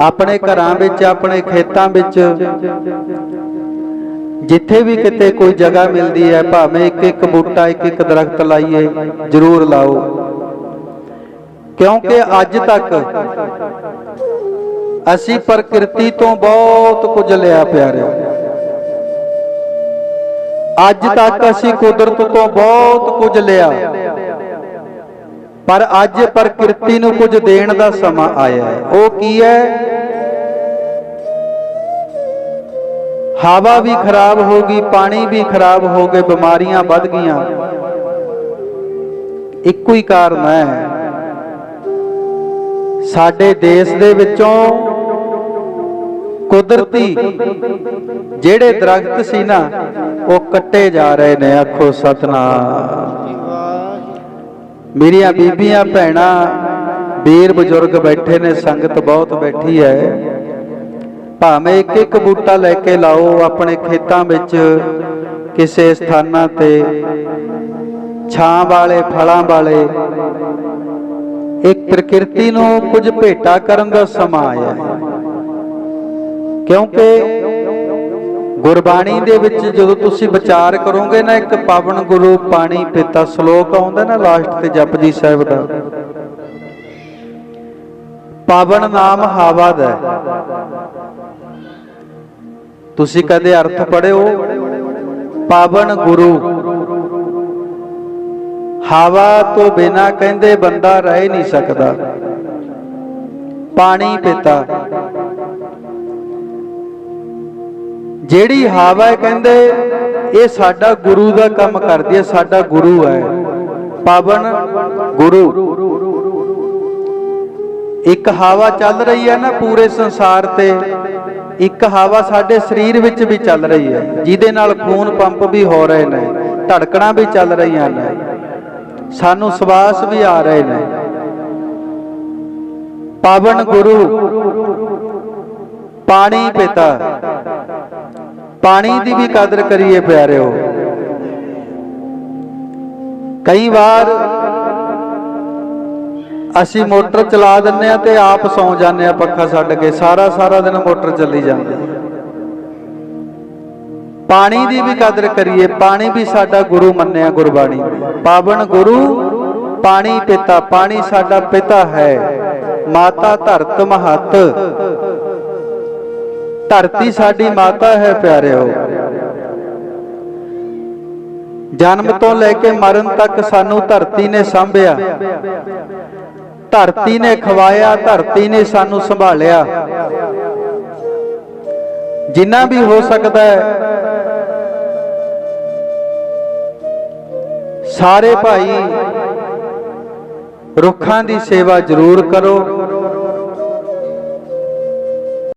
ਆਪਣੇ ਘਰਾਂ ਵਿੱਚ, ਆਪਣੇ ਖੇਤਾਂ ਵਿੱਚ। ਜਿੱਥੇ ਵੀ ਕਿਤੇ ਕੋਈ ਜਗ੍ਹਾ ਮਿਲਦੀ ਹੈ, ਭਾਵੇਂ ਇੱਕ ਇੱਕ ਬੂਟਾ, ਇੱਕ ਇੱਕ ਦਰਖਤ ਲਾਈਏ, ਜ਼ਰੂਰ ਲਾਓ। ਕਿਉਂਕਿ ਅੱਜ ਤੱਕ ਅਸੀਂ ਪ੍ਰਕਿਰਤੀ ਤੋਂ ਬਹੁਤ ਕੁਝ ਲਿਆ ਪਿਆਰਿਓ ਅੱਜ ਤੱਕ ਅਸੀਂ ਕੁਦਰਤ ਤੋਂ ਬਹੁਤ ਕੁਝ ਲਿਆ। ਪਰ ਅੱਜ ਪ੍ਰਕਿਰਤੀ ਨੂੰ ਕੁਝ ਦੇਣ ਦਾ ਸਮਾਂ ਆਇਆ ਹੈ। ਉਹ ਕੀ ਹੈ? ਹਵਾ ਵੀ ਖਰਾਬ ਹੋ ਗਈ ਪਾਣੀ ਵੀ ਖਰਾਬ ਹੋ ਗਏ, ਬਿਮਾਰੀਆਂ ਵੱਧ ਗਈਆਂ। ਇੱਕੋ ਹੀ ਕਾਰਨ ਹੈ, ਸਾਡੇ ਦੇਸ਼ ਦੇ ਵਿੱਚੋਂ ਕੁਦਰਤੀ ਜਿਹੜੇ ਦਰਖਤ ਸੀ ਨਾ, ਉਹ ਕੱਟੇ ਜਾ ਰਹੇ ਨੇ। ਆਖੋ ਸਤਨਾਮ। ਮੇਰੀਆਂ ਬੀਬੀਆਂ, ਭੈਣਾਂ, ਵੀਰ ਬਜ਼ੁਰਗ ਬੈਠੇ ਨੇ, ਸੰਗਤ ਬਹੁਤ ਬੈਠੀ ਹੈ। ਭਾਵੇਂ ਇੱਕ ਇੱਕ ਬੂਟਾ ਲੈ ਕੇ ਲਾਓ, ਆਪਣੇ ਖੇਤਾਂ ਵਿੱਚ ਕਿਸੇ ਸਥਾਨਾਂ ਤੇ, ਛਾਂ ਵਾਲੇ, ਫਲਾਂ ਵਾਲੇ, ਇੱਕ ਪ੍ਰਕਿਰਤੀ ਨੂੰ ਕੁਝ ਭੇਟਾ ਕਰਨ ਦਾ ਸਮਾਂ ਆਇਆ ਹੈ। ਕਿਉਂਕਿ ਗੁਰਬਾਣੀ ਦੇ ਵਿੱਚ ਜਦੋਂ ਤੁਸੀਂ ਵਿਚਾਰ ਕਰੋਗੇ ਨਾ, ਇੱਕ ਪਾਵਨ ਗੁਰੂ ਪਾਣੀ ਪਿਤਾ, ਸ਼ਲੋਕ ਆਉਂਦਾ ਨਾ ਲਾਸਟ ਤੇ ਜਪਜੀ ਸਾਹਿਬ ਦਾ। ਪਾਵਨ ਨਾਮ ਹਾਵਾ ਦਾ ਤੁਸੀਂ ਕਦੇ ਅਰਥ ਪੜਿਓ ਪਾਵਨ ਗੁਰੂ। ਹਵਾ ਤੋਂ ਬਿਨਾ ਕਹਿੰਦੇ ਬੰਦਾ ਰਹਿ ਨਹੀਂ ਸਕਦਾ। ਪਾਣੀ ਪਿਤਾ। ਜਿਹੜੀ ਹਵਾ ਹੈ ਕਹਿੰਦੇ, ਇਹ ਸਾਡਾ ਗੁਰੂ ਦਾ ਕੰਮ ਕਰਦੀ ਹੈ, ਸਾਡਾ ਗੁਰੂ ਹੈ। ਪਾਵਨ ਗੁਰੂ। ਇੱਕ ਹਵਾ ਚੱਲ ਰਹੀ ਹੈ ਨਾ ਪੂਰੇ ਸੰਸਾਰ ਤੇ, ਇੱਕ ਹਵਾ ਸਾਡੇ ਸਰੀਰ ਵਿੱਚ ਵੀ ਚੱਲ ਰਹੀ ਹੈ, ਜਿਹਦੇ ਨਾਲ ਖੂਨ ਪੰਪ ਵੀ ਹੋ ਰਹੇ ਨੇ, ਧੜਕਣਾਂ ਵੀ ਚੱਲ ਰਹੀਆਂ ਨੇ, ਸਾਨੂੰ ਸਵਾਸ ਵੀ ਆ ਰਹੇ ਨੇ। ਪਾਵਨ ਗੁਰੂ, ਪਾਣੀ ਪਿਤਾ। ਪਾਣੀ ਦੀ ਵੀ ਕਦਰ ਕਰੀਏ ਪਿਆਰਿਓ। ਕਈ ਵਾਰ ਅਸੀਂ ਮੋਟਰ ਚਲਾ ਦਿੰਨੇ ਆ ਤੇ ਆਪ ਸੌ ਜਾਂਦੇ ਆ ਪੱਖਾ ਛੱਡ ਕੇ। ਸਾਰਾ ਸਾਰਾ ਦਿਨ ਮੋਟਰ ਚੱਲੀ ਜਾਂਦੀ ਪਾਣੀ ਦੀ ਵੀ ਕਦਰ ਕਰੀਏ। ਪਾਣੀ ਵੀ ਸਾਡਾ ਗੁਰੂ ਮੰਨਿਆ ਗੁਰਬਾਣੀ। ਨੇ। ਪਾਵਨ ਗੁਰੂ, ਪਾਣੀ ਪਿਤਾ। ਪਾਣੀ ਸਾਡਾ ਪਿਤਾ ਹੈ। ਮਾਤਾ ਧਰਤ ਮਹਤ। ਧਰਤੀ ਸਾਡੀ ਮਾਤਾ ਹੈ ਪਿਆਰਿਓ। ਜਨਮ ਤੋਂ ਲੈ ਕੇ ਮਰਨ ਤੱਕ ਸਾਨੂੰ ਧਰਤੀ ਨੇ ਸੰਭਿਆ। ਧਰਤੀ ਨੇ ਖਵਾਇਆ, ਧਰਤੀ ਨੇ ਸਾਨੂੰ ਸੰਭਾਲਿਆ। ਜਿੰਨਾ ਵੀ ਹੋ ਸਕਦਾ ਹੈ, ਸਾਰੇ ਭਾਈ ਰੁੱਖਾਂ ਦੀ ਸੇਵਾ ਜ਼ਰੂਰ ਕਰੋ।